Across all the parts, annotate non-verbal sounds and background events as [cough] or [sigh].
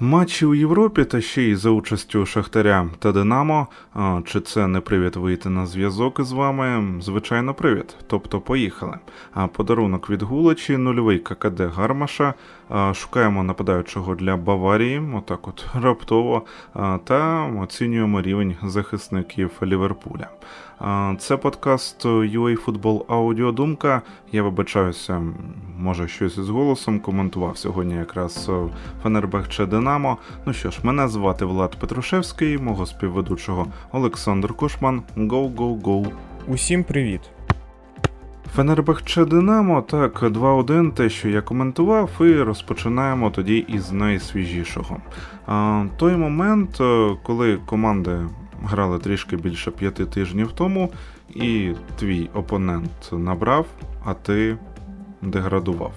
Матчі у Європі та ще й за участю Шахтаря та Динамо. А, Чи це не привід вийти на зв'язок із вами? Звичайно, привід. Тобто поїхали. А подарунок від Гулачі, нульовий ККД Гармаша. Шукаємо нападаючого для Баварії, отак от раптово, та оцінюємо рівень захисників Ліверпуля. Це подкаст UA Football Аудіодумка. Я вибачаюся, може щось із голосом коментував сьогодні якраз е, Фенербахче Динамо. Ну що ж, мене звати Влад Петрушевський, мого співведучого Олександр Кошман. Go, go, go! Усім привіт! Фенербахче Динамо, так, 2-1, те, що я коментував, і розпочинаємо тоді із найсвіжішого. Той момент, е, коли команди грали трішки більше п'яти тижнів тому, і твій опонент набрав, а ти деградував.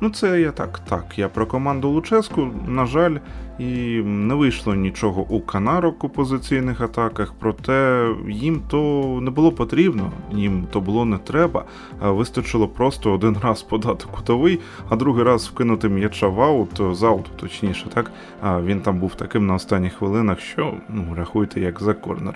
Ну, це я так, так. Я про команду Луческу, на жаль, і не вийшло нічого у канарок у позиційних атаках, проте їм то не було потрібно, їм то було не треба. Вистачило просто один раз подати кутовий, а другий раз вкинути м'яча в аут, з ауту, точніше, так. А він там був таким на останніх хвилинах, що ну, рахуйте як за корнер.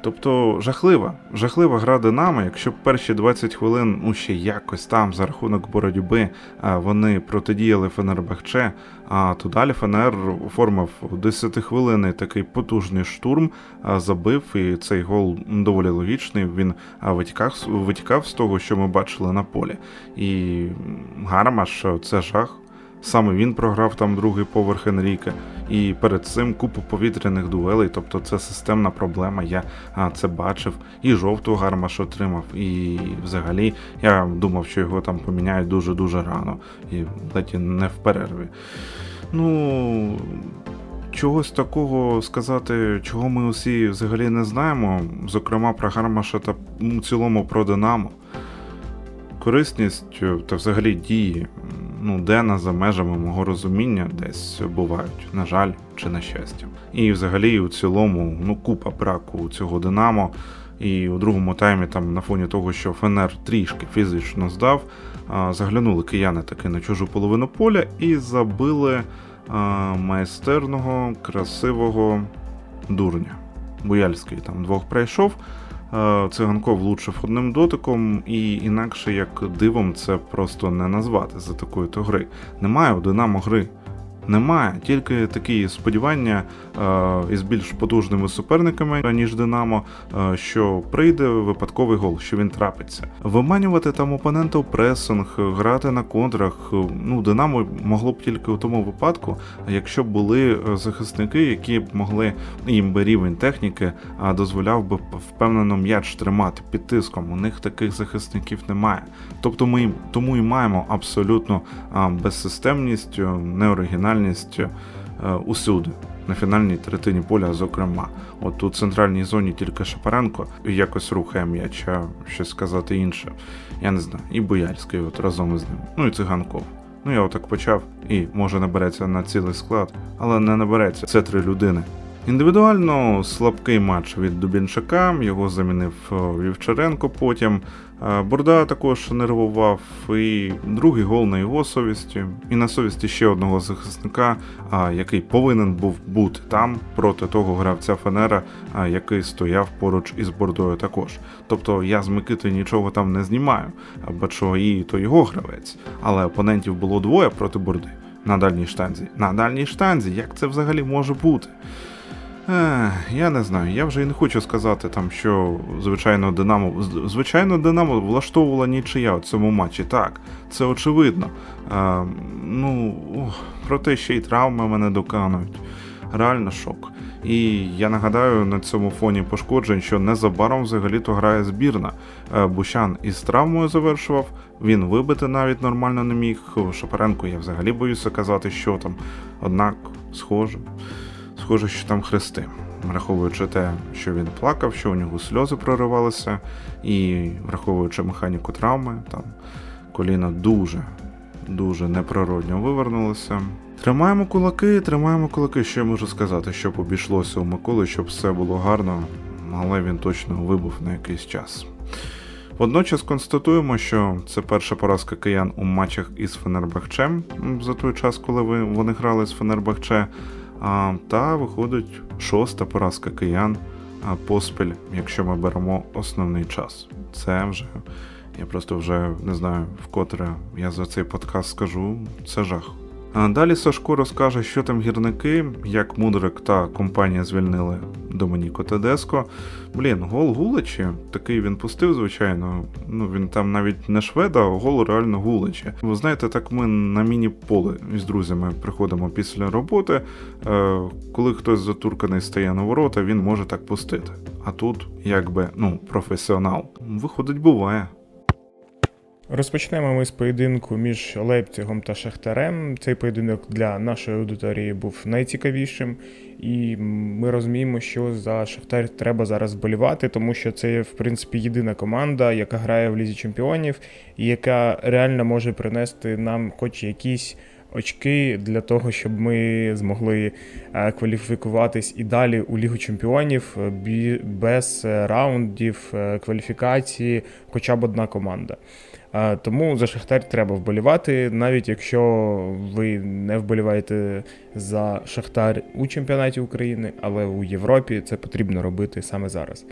Тобто жахлива, жахлива гра Динамо, якщо перші 20 хвилин ну ще якось там за рахунок боротьби вони протидіяли Фенербахче, а то далі Фенер оформив 10 хвилини такий потужний штурм, забив, і цей гол доволі логічний. Він а, витікав, витікав з того, що ми бачили на полі. І Гармаш це жах. Саме він програв там другий поверх Енріке, і перед цим купу повітряних дуелей, тобто це системна проблема. Я це бачив. І жовту гармаш отримав. І взагалі я думав, що його там поміняють дуже-дуже рано, і ледь не в перерві. Ну. Чогось такого сказати, чого ми усі взагалі не знаємо, зокрема про Гармаша та в цілому про Динамо. Корисність та взагалі дії ну, Дена за межами мого розуміння десь бувають, на жаль, чи на щастя. І взагалі, у цілому, ну, купа браку цього Динамо. І у другому таймі, там на фоні того, що Фенер трішки фізично здав, заглянули кияни таки на чужу половину поля і забили майстерного, красивого дурня. Буяльський там двох прийшов. Е, Циганков влучив одним дотиком, і інакше як дивом це просто не назвати за такої то гри. Немає у Динамо гри. Немає, тільки такі сподівання е, із більш потужними суперниками, ніж Динамо, е, що прийде випадковий гол, що він трапиться. Виманювати там опонента у пресинг, грати на контрах. е, Ну, Динамо могло б тільки у тому випадку, якщо б були захисники, які б могли їм би рівень техніки а, дозволяв би впевнено м'яч тримати під тиском. У них таких захисників немає. Тобто ми тому і маємо абсолютно безсистемність, неоригінальність е, усюди. На фінальній третині поля, зокрема, от у центральній зоні тільки Шапаренко якось рухає м'яч, а щось сказати інше. Я не знаю. І Бояльський от разом із ним. Ну і циганков. Ну я отак почав, і може набереться на цілий склад, але не набереться. Це три людини. Індивідуально слабкий матч від Дубінчака, його замінив е, Вівчаренко потім. Е, Бурда також нервував, і другий гол на його совісті, і на совісті ще одного захисника, який повинен був бути там проти того гравця Фенера, який стояв поруч із Бордою також. Тобто я з Микити нічого там не знімаю, бо і то його гравець, але опонентів було двоє проти Борди на дальній штанзі. На дальній штанзі, як це взагалі може бути? Ех, я не знаю. Я вже і не хочу сказати там, що звичайно Динамо звичайно Динамо влаштовувала нічия у цьому матчі. Так, це очевидно. Е, ну проте ще й травми мене доканують. Реально шок. І я нагадаю на цьому фоні пошкоджень, що незабаром взагалі-то грає збірна. Е, Бущан із травмою завершував. Він вибити навіть нормально не міг. Шапаренко я взагалі боюся казати, що там. Однак, схоже. Схоже, що там хрести, враховуючи те, що він плакав, що у нього сльози проривалися, і враховуючи механіку травми, там коліна дуже, дуже неприродньо вивернулося. Тримаємо кулаки, тримаємо кулаки. Що я можу сказати, щоб обійшлося у Миколи, щоб все було гарно, але він точно вибув на якийсь час. Водночас констатуємо, що це перша поразка киян у матчах із Фенербахчем за той час, коли вони грали з Фенербахче. А, та виходить шоста поразка киян поспіль, якщо ми беремо основний час. Це вже, я просто вже не знаю, вкотре я за цей подкаст скажу, це жах. Далі Сашко розкаже, що там гірники, як Мудрик та компанія звільнили Домініко Тедеско. Блін, гол Гуличі, такий він пустив, звичайно. Ну він там навіть не шведа, а гол реально Гуличі. Ви знаєте, так ми на міні-поле із друзями приходимо після роботи. Е, коли хтось затурканий стає на ворота, він може так пустити. А тут, якби, ну, професіонал. Виходить, буває. Розпочнемо ми з поєдинку між Лейпцигом та Шахтарем. Цей поєдинок для нашої аудиторії був найцікавішим, і ми розуміємо, що за Шахтар треба зараз вболівати, тому що це в принципі єдина команда, яка грає в лізі чемпіонів, і яка реально може принести нам хоч якісь. Очки для того, щоб ми змогли е, кваліфікуватись і далі у Лігу Чемпіонів е, без е, раундів кваліфікації, хоча б одна команда. Тому за Шахтар треба вболівати, навіть якщо ви не вболіваєте за Шахтар у чемпіонаті України, але у Європі це потрібно робити саме зараз.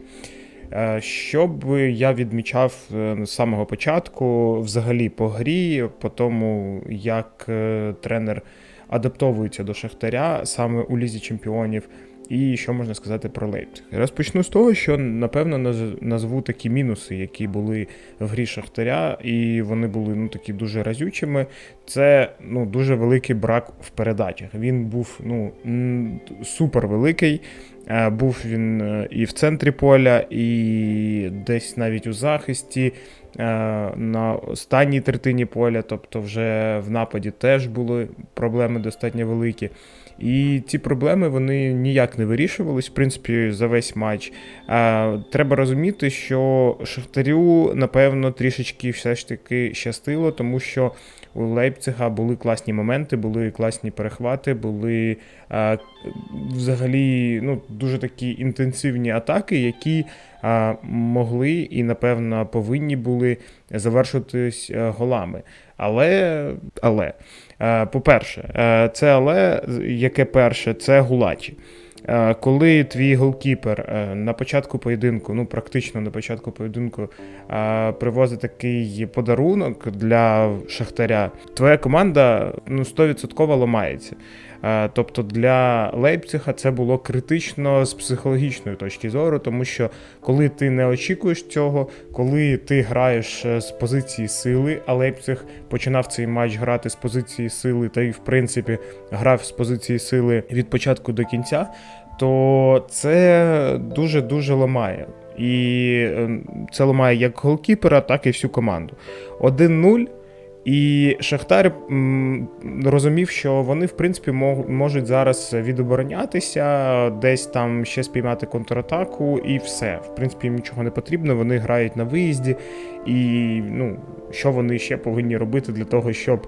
Е, Що б я відмічав е, з самого початку, взагалі по грі, по тому, як е, тренер адаптовується до Шахтаря саме у лізі чемпіонів, і що можна сказати про Лейпциг. Розпочну з того, що напевно назву такі мінуси, які були в грі Шахтаря, і вони були ну такі дуже разючими. Це ну дуже великий брак в передачах. Він був ну супер великий. Е, Був він е, і в центрі поля, і десь навіть у захисті, е, на останній третині поля, тобто вже в нападі теж були проблеми достатньо великі. І ці проблеми вони ніяк не вирішувались, в принципі, за весь матч. Е, Треба розуміти, що Шахтарю, напевно, трішечки все ж таки щастило, тому що у Лейпцига були класні моменти, були класні перехвати, були е, взагалі ну, дуже такі інтенсивні атаки, які е, могли і, напевно, повинні були завершитись е, голами. Але, але по-перше, е, це але, яке перше, це гулачі. Е, Коли твій голкіпер е, на початку поєдинку, ну практично на початку поєдинку, е, привозить такий подарунок для Шахтаря, твоя команда ну 100% ламається. Е, Тобто для Лейпцига це було критично з психологічної точки зору, тому що коли ти не очікуєш цього, коли ти граєш е, з позиції сили, а Лейпциг починав цей матч грати з позиції сили, та й в принципі грав з позиції сили від початку до кінця, то це дуже дуже ламає. І е, це ламає як голкіпера, так і всю команду. 1-0. І Шахтар розумів, що вони, в принципі, можуть зараз відоборонятися, десь там ще спіймати контратаку, і все. В принципі, їм нічого не потрібно. Вони грають на виїзді, і ну, що вони ще повинні робити для того, щоб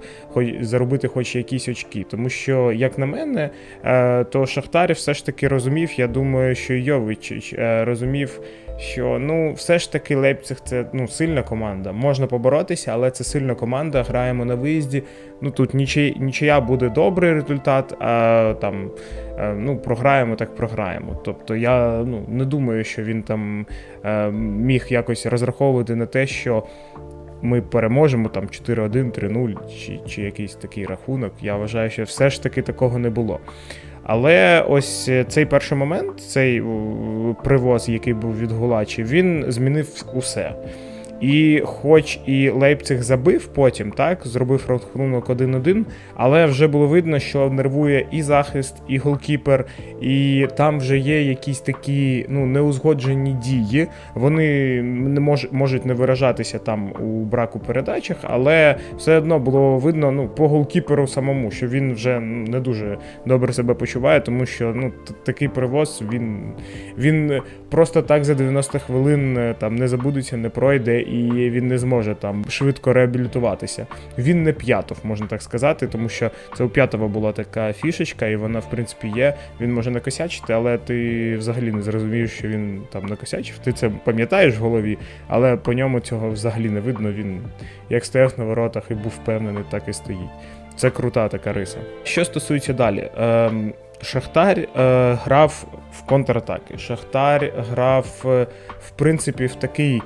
заробити хоч якісь очки. Тому що, як на мене, е, то Шахтар все ж таки розумів. Я думаю, що і Йович е, розумів. Що ну все ж таки Лейпциг це ну сильна команда. Можна поборотися, але це сильна команда. Граємо на виїзді. Ну тут нічия, нічия буде добрий результат, а там е, ну програємо, так програємо. Тобто я ну не думаю, що він там міг якось розраховувати на те, що ми переможемо там 4-1, 3-0 чи, чи якийсь такий рахунок. Я вважаю, що все ж таки такого не було. Але ось е, цей перший момент, цей привоз, який був від Гулачі, він змінив усе. І хоч і Лейпциг забив потім, так, зробив рахунок 1-1, але вже було видно, що нервує і захист, і голкіпер, і там вже є якісь такі ну, неузгоджені дії. Вони не мож, можуть не виражатися там у браку передачах, але все одно було видно ну, по голкіперу самому, що він вже не дуже добре себе почуває, тому що ну, такий привоз він, він просто так за 90 хвилин е, там не забудеться, не пройде і він не зможе там швидко реабілітуватися. Він не п'ятов, можна так сказати, тому що це у п'ятого була така фішечка, і вона, в принципі, є. Він може накосячити, але ти взагалі не зрозумієш, що він там накосячив. Ти це пам'ятаєш в голові, але по ньому цього взагалі не видно. Він як стояв на воротах і був впевнений, так і стоїть. Це крута така риса. Що стосується далі. Ем, Шахтар е, грав в контратаки. Шахтар грав, е, в принципі, в такий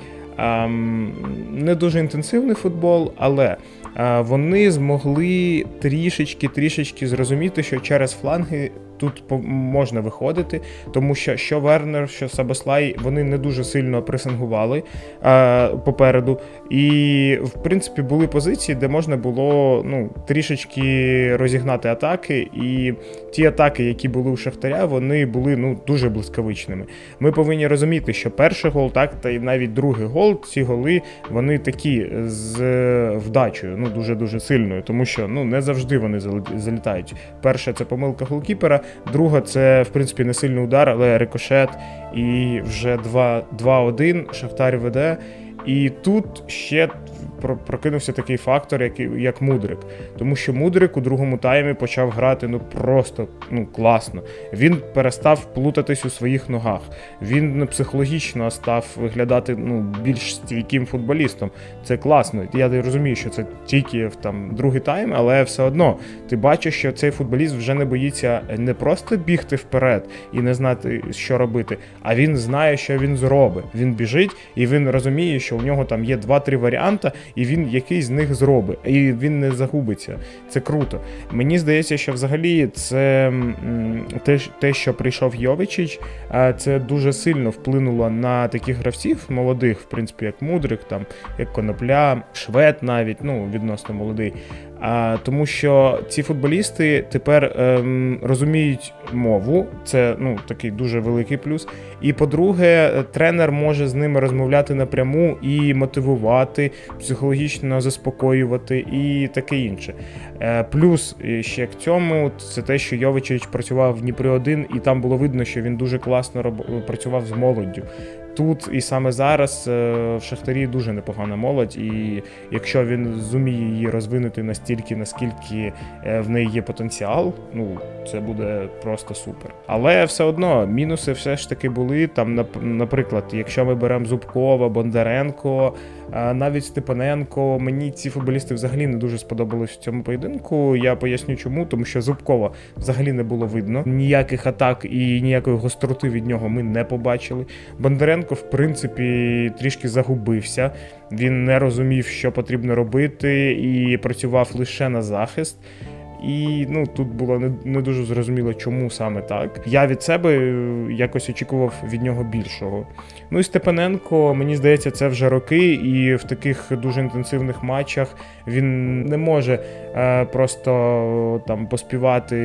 не дуже інтенсивний футбол, але е, вони змогли трішечки трішечки зрозуміти, що через фланги тут можна виходити, тому що що Вернер, що Сабаслай, вони не дуже сильно пресингували е, попереду. І, в принципі, були позиції, де можна було ну, трішечки розігнати атаки. І ті атаки, які були у Шахтаря, вони були ну, дуже блискавичними. Ми повинні розуміти, що перший гол, так, та й навіть другий гол, ці голи, вони такі з е, вдачею, ну дуже-дуже сильною, тому що ну, не завжди вони залітають. Перша це помилка голкіпера, друга це, в принципі, не сильний удар, але рикошет. І вже 2 2-1 Шахтар веде. І тут ще прокинувся такий фактор, як, як Мудрик. Тому що Мудрик у другому таймі почав грати ну просто ну, класно. Він перестав плутатись у своїх ногах. Він ну, психологічно став виглядати ну, більш стійким футболістом. Це класно. Я розумію, що це тільки там другий тайм, але все одно ти бачиш, що цей футболіст вже не боїться не просто бігти вперед і не знати, що робити, а він знає, що він зробить. Він біжить і він розуміє, що у нього там є два-три варіанти, і він якийсь з них зробить, і він не загубиться. Це круто. Мені здається, що взагалі це те, що прийшов Йовичич, це дуже сильно вплинуло на таких гравців молодих, в принципі, як Мудрик, там як Конопля, Швед навіть, ну відносно молодий. А, тому що ці футболісти тепер ем, розуміють мову, це ну такий дуже великий плюс. І по-друге, тренер може з ними розмовляти напряму і мотивувати, психологічно заспокоювати і таке інше. Е, Плюс ще к цьому це те, що Йовичевич працював в Дніпрі 1 і там було видно, що він дуже класно роб- працював з молоддю. Тут і саме зараз е, в Шахтарі дуже непогана молодь, і якщо він зуміє її розвинути настільки, наскільки е, в неї є потенціал, ну це буде просто супер. Але все одно мінуси все ж таки були. Там, нап- наприклад, якщо ми беремо Зубкова, Бондаренко, навіть Степаненко, мені ці футболісти взагалі не дуже сподобались в цьому поєдинку. Я поясню чому, тому що Зубкова взагалі не було видно. Ніяких атак і ніякої гостроти від нього ми не побачили. Бондаренко, в принципі, трішки загубився. Він не розумів, що потрібно робити, і працював лише на захист. І ну тут було не, не дуже зрозуміло, чому саме так. Я від себе е, якось очікував від нього більшого. Ну і Степаненко, мені здається, це вже роки, і в таких дуже інтенсивних матчах він не може е, просто там поспівати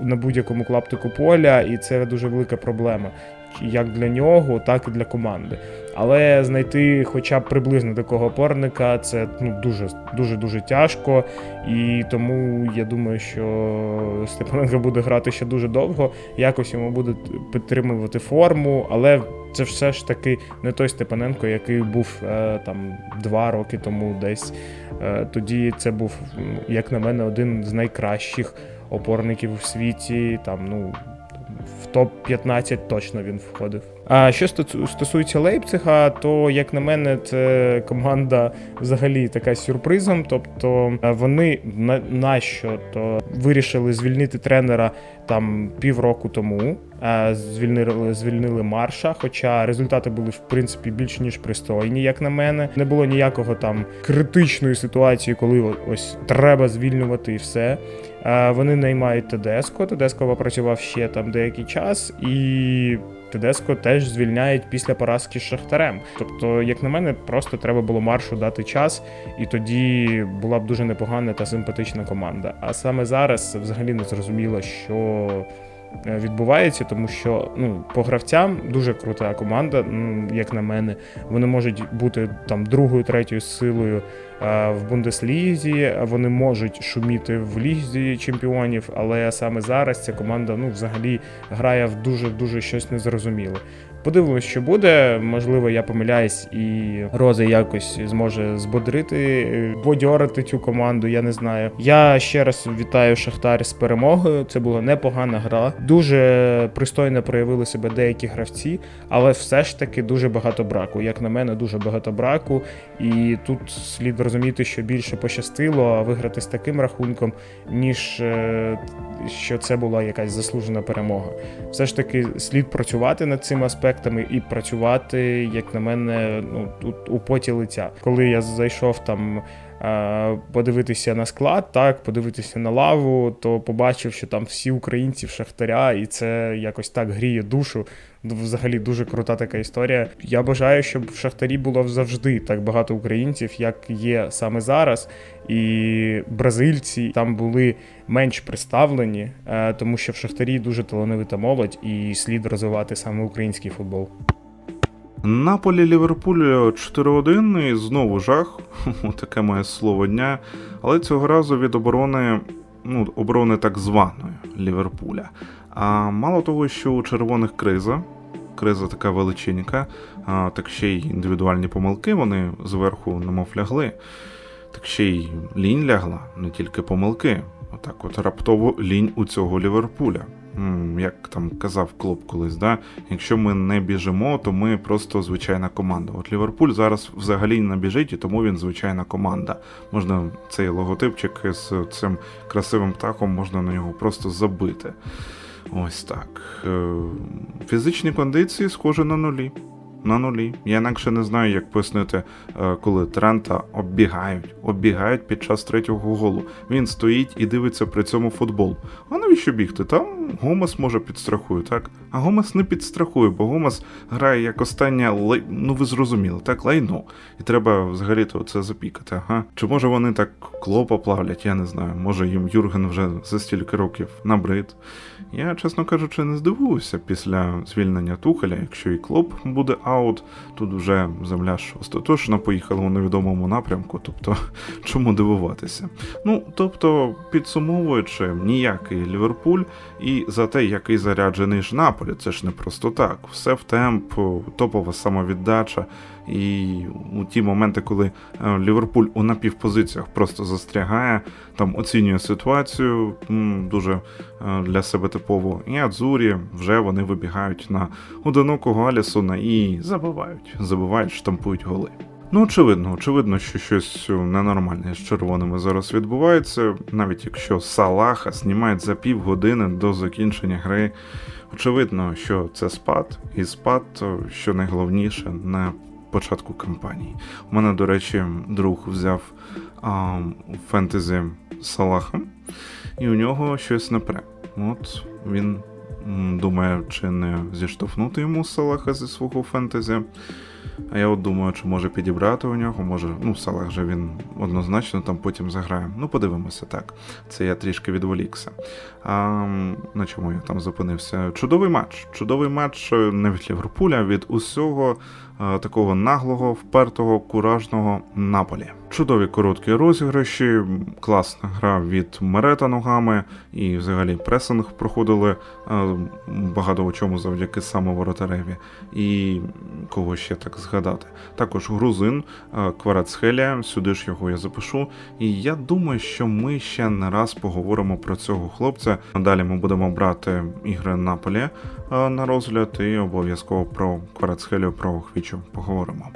у, на будь-якому клаптику поля, і це дуже велика проблема. Як для нього, так і для команди. Але знайти хоча б приблизно такого опорника це ну дуже дуже дуже тяжко. І тому я думаю, що Степаненко буде грати ще дуже довго. Якось йому буде підтримувати форму, але це все ж таки не той Степаненко, який був е, там два роки тому десь. Е, тоді це був, як на мене, один з найкращих опорників у світі. Там, ну, топ-15 точно він входив. А що стосу- стосується Лейпцига, то як на мене, це команда взагалі така сюрпризом. Тобто е, вони на, нащо то вирішили звільнити тренера там півроку тому. е, Звільнили, звільнили марша, хоча результати були в принципі більш ніж пристойні, як на мене. Не було ніякого там критичної ситуації, коли ось треба звільнювати і все. Е, Вони наймають Тедеско. Тедеско попрацював ще там деякий час, і Тедеско теж звільняють після поразки з Шахтарем. Тобто, як на мене, просто треба було маршу дати час, і тоді була б дуже непогана та симпатична команда. А саме зараз взагалі не зрозуміло, що. Е, Відбувається, тому що ну по гравцям дуже крута команда, як на мене. Вони можуть бути там другою, третьою силою е, в Бундеслізі. Вони можуть шуміти в лізі чемпіонів, але саме зараз ця команда ну взагалі грає в дуже дуже щось незрозуміле. Подивимось, що буде. Можливо, я помиляюсь, і Роза якось зможе збодрити, е, бодьорити цю команду. Я не знаю. Я ще раз вітаю Шахтар з перемогою. Це була непогана гра. Дуже пристойно проявили себе деякі гравці, але все ж таки дуже багато браку. Як на мене, дуже багато браку. І тут слід розуміти, що більше пощастило виграти з таким рахунком, ніж е, що це була якась заслужена перемога. Все ж таки слід працювати над цими аспектами і працювати, як на мене, ну тут у поті лиця. Коли я зайшов там. е, Подивитися на склад, так, подивитися на лаву, то побачив, що там всі українці в Шахтаря, і це якось так гріє душу. Взагалі дуже крута така історія. Я бажаю, щоб в Шахтарі було завжди так багато українців, як є саме зараз. І бразильці там були менш представлені, е, тому що в Шахтарі дуже талановита молодь, і слід розвивати саме український футбол. Наполі Ліверпуль 4-1 і знову жах. [laughs] Таке моє слово дня. Але цього разу від оборони, ну, оборони так званої Ліверпуля. А мало того, що у червоних криза, криза така величенька, а, так ще й індивідуальні помилки, вони зверху немов лягли. Так ще й лінь лягла, не тільки помилки. Отак, от раптово лінь у цього Ліверпуля. Як там казав Клоп колись, да? якщо ми не біжимо, то ми просто звичайна команда. От Ліверпуль зараз взагалі не біжить, і тому він звичайна команда. Можна цей логотипчик з цим красивим птахом, можна на нього просто забити. Ось так. Е, Фізичні кондиції схожі на нулі. На нулі. Я інакше не знаю, як пояснити, е, коли Трента оббігають, оббігають під час третього голу. Він стоїть і дивиться при цьому футбол. А навіщо бігти? Там Гомес може підстрахує, так? А Гомес не підстрахує, бо Гомес грає як останнє лай... ну ви зрозуміли, так, лайно. І треба взагалі-то це запікати, ага. Чи може вони так клопа плавлять, я не знаю. Може їм Юрген вже за стільки років набрид. Я, чесно кажучи, не здивуюся після звільнення Тухеля, якщо і клоп буде аут, тут вже земля ж остаточно поїхала у невідомому напрямку, тобто [laughs] чому дивуватися? Ну, тобто, підсумовуючи, ніякий Ліверпуль і за те, який заряджений ж Наполі, це ж не просто так. Все в темп, топова самовіддача. І у ті моменти, коли е, Ліверпуль у напівпозиціях просто застрягає, там оцінює ситуацію дуже е, для себе типово. І Адзурі вже вони вибігають на одинокого Алісона і забивають, забивають, штампують голи. Ну, очевидно, очевидно, що щось ненормальне з червоними зараз відбувається, навіть якщо Салаха знімають за півгодини до закінчення гри. Очевидно, що це спад, і спад, що найголовніше, на початку кампанії. У мене, до речі, друг взяв а, фентезі Салаха, і у нього щось напре. От він думає, чи не зіштовхнути йому Салаха зі свого фентезі. А я от думаю, чи може підібрати у нього, може, ну, Салах же він однозначно там потім заграє. Ну, подивимося так. Це я трішки відволікся. А, на чому я там зупинився? Чудовий матч. Чудовий матч не від Ліверпуля, а від усього е, такого наглого, впертого, куражного Наполі. Чудові короткі розіграші, класна гра від Мерета ногами, і взагалі пресинг проходили е, багато у чому завдяки саме воротареві. І кого ще так згадати. Також грузин Кварацхелія, сюди ж його я запишу. І я думаю, що ми ще не раз поговоримо про цього хлопця. Далі ми будемо брати ігри Наполі е, на розгляд, і обов'язково про Кварацхелю, про Хвічу поговоримо.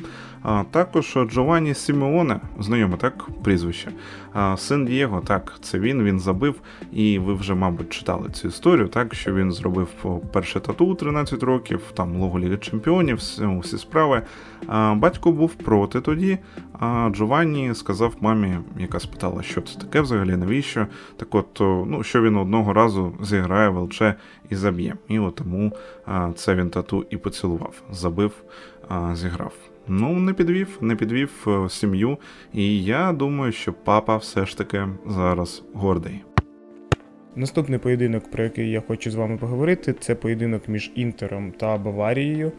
А також Джованні Сімеоне, знайоме так прізвище. А, Син Дієго, так, це він, він забив, і ви вже, мабуть, читали цю історію, так, що він зробив перше тату у 13 років, там лого Ліги Чемпіонів, всі справи. А, батько був проти тоді, а Джованні сказав мамі, яка спитала, що це таке взагалі, навіщо. Так от, ну, що він одного разу зіграє в ЛЧ і заб'є. І от тому це він тату і поцілував, забив, зіграв. Ну, не підвів, не підвів е, сім'ю, і я думаю, що папа все ж таки зараз гордий. Наступний поєдинок, про який я хочу з вами поговорити, це поєдинок між Інтером та Баварією.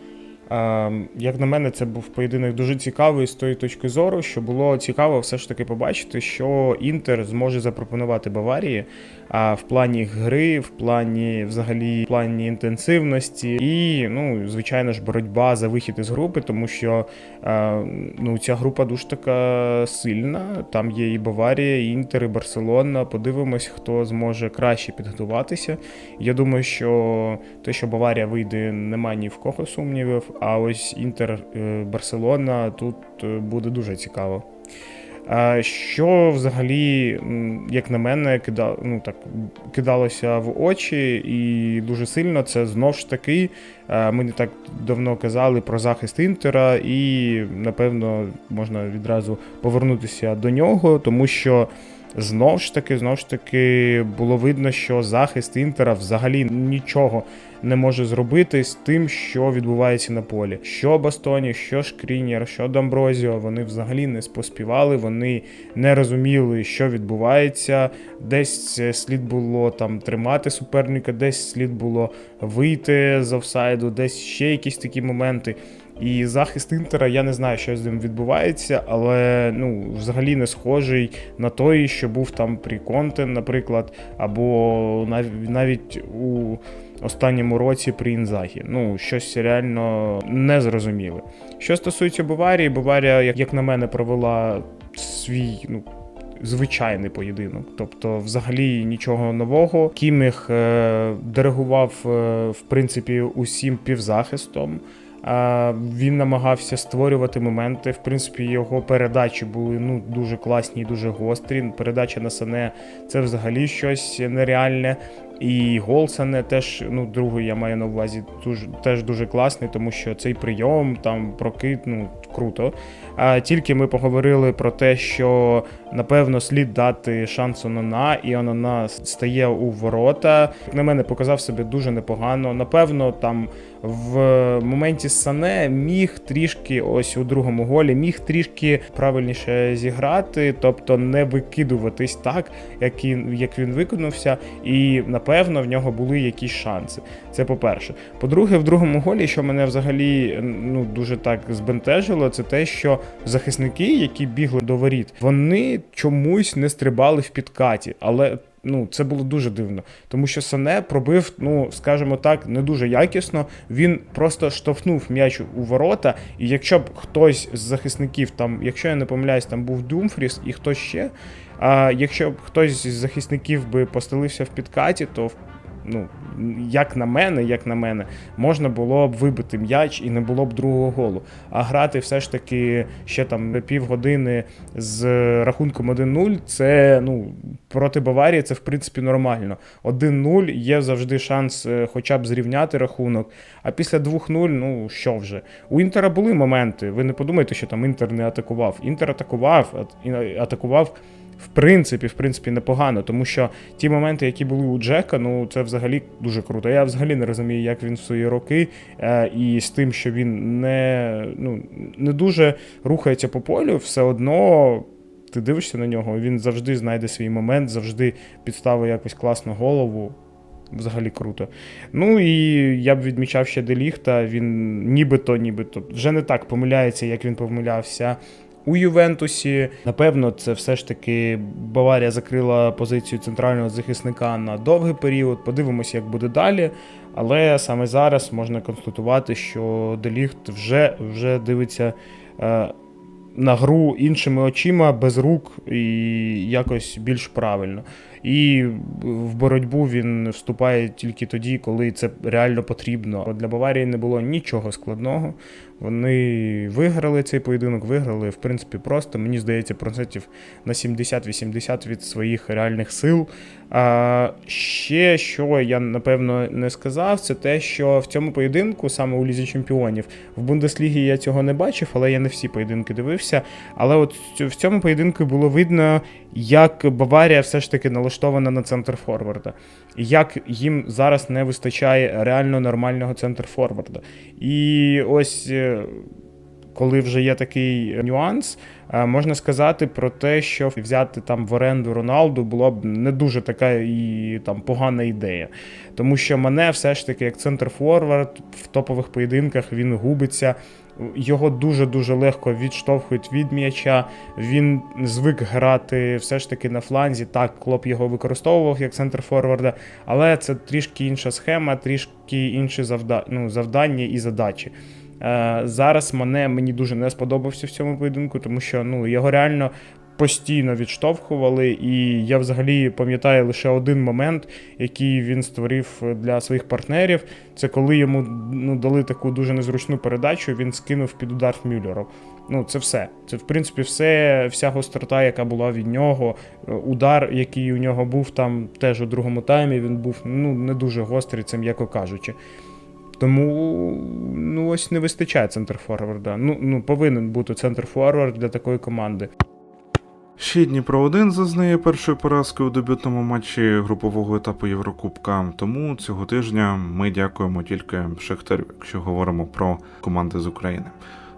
Е, Як на мене, це був поєдинок дуже цікавий з тої точки зору, що було цікаво все ж таки побачити, що Інтер зможе запропонувати Баварії в плані гри, в плані взагалі в плані інтенсивності, і ну звичайно ж боротьба за вихід із групи, тому що е, ну ця група дуже така сильна. Там є і Баварія, і Інтер, і Барселона. Подивимось, хто зможе краще підготуватися. Я думаю, що те, що Баварія вийде, немає ні в кого сумнівів. А ось Інтер е, Барселона тут е, буде дуже цікаво. Що взагалі, як на мене, кида, ну, так, кидалося в очі і дуже сильно, це знов ж таки. е, Ми не так давно казали про захист Інтера, і напевно можна відразу повернутися до нього, тому що. Знов ж таки, знов ж таки було видно, що захист Інтера взагалі нічого не може зробити з тим, що відбувається на полі. Що Бастоні, що Шкрінєр, що Домброзіо, вони взагалі не споспівали, вони не розуміли, що відбувається. Десь е, слід було там тримати суперника, десь слід було вийти з офсайду, десь ще якісь такі моменти. І захист Інтера, я не знаю, що з ним відбувається, але ну, взагалі не схожий на той, що був там при Контен, наприклад, або нав- навіть у останньому році при Інзагі. Ну, щось реально незрозуміле. Що стосується Баварії, Баварія, як на мене, провела свій. ну, Звичайний поєдинок, тобто, взагалі нічого нового. Кіміх е, диригував е, в принципі усім півзахистом. Він намагався створювати моменти. В принципі, його передачі були ну дуже класні і дуже гострі. Передача на Сане це взагалі щось нереальне. І гол Сане теж, ну, другий я маю на увазі, теж дуже класний, тому що цей прийом, там прокид, ну круто. А тільки ми поговорили про те, що напевно слід дати шанс Онана, і Онана стає у ворота. Як на мене, показав себе дуже непогано. Напевно, там в моменті Сане міг трішки, ось у другому голі, міг трішки правильніше зіграти, тобто не викидуватись так, як він виконався, і напевно в нього були якісь шанси. Це по-перше. По-друге, в другому голі, що мене взагалі ну дуже так збентежило, це те, що захисники, які бігли до воріт, вони чомусь не стрибали в підкаті, але. Ну, це було дуже дивно, тому що Сане пробив, ну скажімо так, не дуже якісно. Він просто штовхнув м'яч у ворота. І якщо б хтось з захисників, там, якщо я не помиляюсь, там був Думфріс і хтось ще. А якщо б хтось з захисників би постелився в підкаті, то ну, як на мене, як на мене, можна було б вибити м'яч і не було б другого голу. А грати все ж таки ще там півгодини з рахунком 1-0, це ну, проти Баварії це в принципі нормально. 1-0 є завжди шанс е, хоча б зрівняти рахунок. А після 2-0, ну що вже. У Інтера були моменти. Ви не подумайте, що там Інтер не атакував. Інтер атакував, атакував. В принципі, в принципі, непогано, тому що ті моменти, які були у Джека, ну це взагалі дуже круто. Я взагалі не розумію, як він в свої роки, е, і з тим, що він не, ну, не дуже рухається по полю, все одно ти дивишся на нього, він завжди знайде свій момент, завжди підставить якось класну голову. Взагалі круто. Ну і я б відмічав ще Деліхта. Він нібито, нібито вже не так помиляється, як він помилявся у Ювентусі. Напевно, це все ж таки Баварія закрила позицію центрального захисника на довгий період. Подивимося, як буде далі. Але саме зараз можна констатувати, що Деліхт вже, вже дивиться. Е, на гру іншими очима, без рук і якось більш правильно. І в боротьбу він вступає тільки тоді, коли це реально потрібно. Для Баварії не було нічого складного. Вони виграли цей поєдинок, виграли в принципі просто. Мені здається, процентів на 70-80 від своїх реальних сил. А ще що я напевно не сказав, це те, що в цьому поєдинку, саме у Лізі Чемпіонів, в Бундеслігі я цього не бачив, але я не всі поєдинки дивився. Але от в цьому поєдинку було видно, як Баварія все ж таки налаштована на центр форварда, як їм зараз не вистачає реально нормального центр форварда. І ось. е, коли вже є такий нюанс, е, можна сказати про те, що взяти там в оренду Роналду було б не дуже така і там погана ідея. Тому що мене все ж таки як центр форвард в топових поєдинках він губиться. Його дуже-дуже легко відштовхують від м'яча. Він звик грати все ж таки на фланзі. Так, Клоп його використовував як центр форварда, але це трішки інша схема, трішки інші завда... ну, завдання і задачі. Е, зараз мене мені дуже не сподобався в цьому поєдинку, тому що ну, його реально постійно відштовхували, і я взагалі пам'ятаю лише один момент, який він створив для своїх партнерів. Це коли йому ну, дали таку дуже незручну передачу, він скинув під удар Мюллеру. Ну, це все. Це, в принципі, все, вся гострота, яка була від нього. Удар, який у нього був там теж у другому таймі, він був ну, не дуже гострий, це м'яко кажучи. Тому ну ось не вистачає центр форварда. Ну, ну повинен бути центр форвард для такої команди. Ще Дніпро 1 зазнає першої поразки у дебютному матчі групового етапу Єврокубка. Тому цього тижня ми дякуємо тільки Шахтарю, якщо говоримо про команди з України.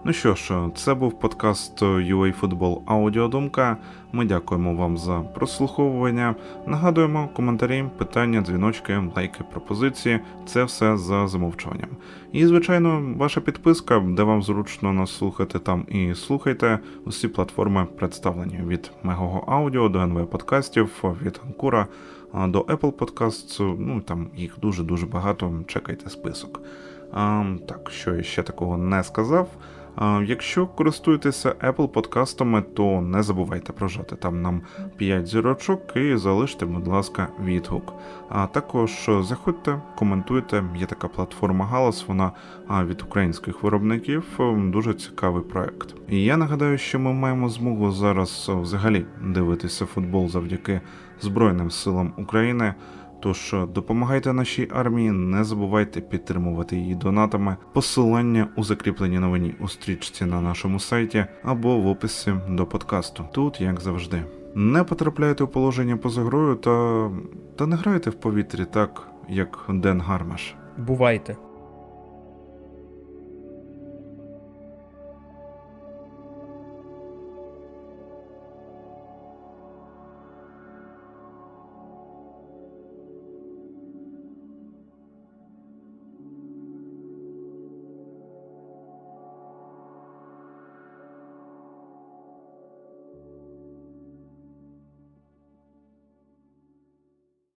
Ну що ж, це був подкаст UA Football Аудіодумка. Ми дякуємо вам за прослуховування. Нагадуємо коментарі, питання, дзвіночки, лайки, пропозиції це все за замовчуванням. І, звичайно, ваша підписка, де вам зручно нас слухати там і слухайте. Усі платформи представлені від Мегого Аудіо до НВ подкастів, від Анкура до Apple Podcasts. Ну там їх дуже дуже багато. Чекайте список. А, так, що я ще такого не сказав. Якщо користуєтеся Apple подкастами, то не забувайте прожати там нам 5 зірочок і залиште, будь ласка, відгук. А також заходьте, коментуйте. Є така платформа Галас, вона від українських виробників. Дуже цікавий проект. І я нагадаю, що ми маємо змогу зараз взагалі дивитися футбол завдяки Збройним силам України. Тож е, допомагайте нашій армії, не забувайте підтримувати її донатами. Посилання у закріпленій новині у стрічці на нашому сайті або в описі до подкасту. Тут як завжди. Не потрапляйте у положення поза грою та, та не грайте в повітрі так, як Ден Гармаш. Бувайте!